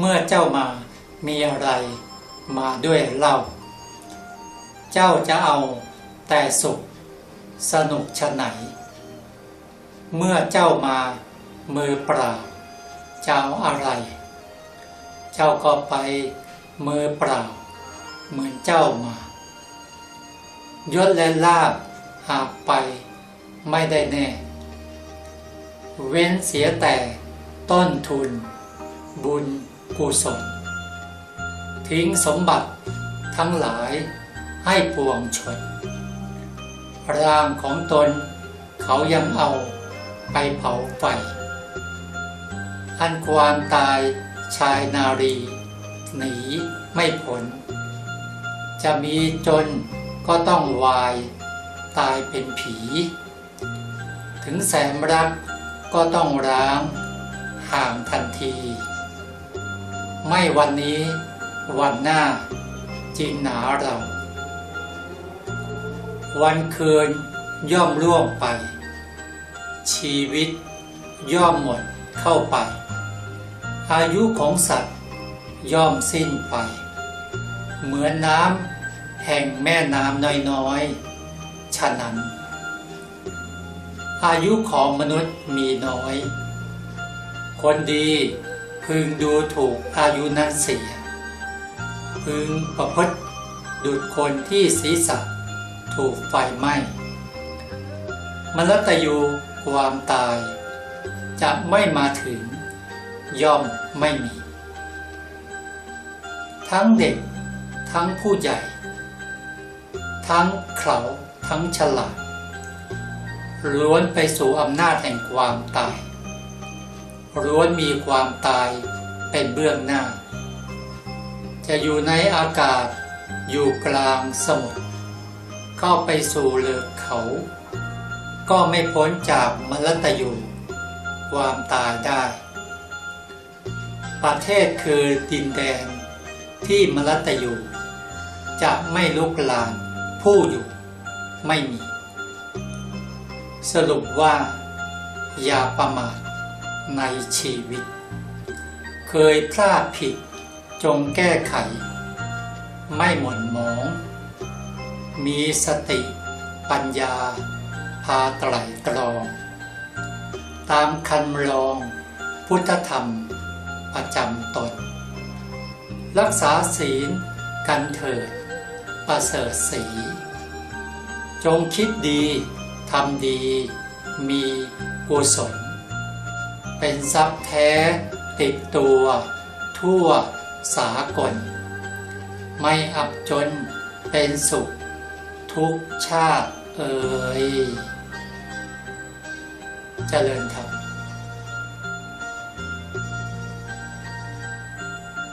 เมื่อเจ้ามามีอะไรมาด้วยเล่า เจ้าจะเอาแต่สุขสนุกชะไหน เมื่อเจ้ามามือเปล่าจะเอาอะไร เจ้าก็ไปมือเปล่า เหมือนเจ้ามายศและลาบหากไปไม่ได้แน่ เว้นเสียแต่ต้นทุน บุญกุศล ทิ้งสมบัติทั้งหลายให้ปวงชน ร่างของตนเขายังเอาไปเผาไฟอันความตายชายนารี หนีไม่พ้นจะมีจนก็ต้องวาย ตายเป็นผี ถึงแสนรักก็ต้องร้างห่างทันที ไม่วันนี้วันหน้าจริงหนาเรา วันคืนย่อมล่วงไป ชีวิตย่อมหมดเข้าไป อายุของสัตว์ย่อมสิ้นไป เหมือนน้ำแห่งแม่น้ำน้อยๆ ฉะนั้น อายุของมนุษย์มีน้อย คนดี พึงดูถูกอายุนั้นเสีย พึงประพฤติดุดคนที่ศีรษะถูกไฟไหม้มรตยูความตาย จะไม่มาถึง ย่อมไม่มี ทั้งเด็กทั้งผู้ใหญ่ ทั้งเขาทั้งฉลาดล้วนไปสู่อำนาจแห่งความตาย ล้วนมีความตายเป็นเบื้องหน้า จะอยู่ในอากาศอยู่กลางสมุทรเข้าไปสู่เลือกเขา ก็ไม่พ้นจากมรตยูความตายได้ ประเทศคือดินแดนที่มรตยูจะไม่ลุกลานผู้อยู่ไม่มี สรุปว่าอย่าประมาท ในชีวิต เคยพลาดผิดจงแก้ไข ไม่หม่นหมอง มีสติปัญญา พาไตรตรอง ตามคันลองพุทธธรรมประจำตน รักษาศีลกันเถิดประเสริฐสี จงคิดดีทำดีมีกุศล เป็นทรัพย์แท้ติดตัว ทั่วสากล ไม่อับจนเป็นสุข ทุกชาติเอ่ยเจริญธรรม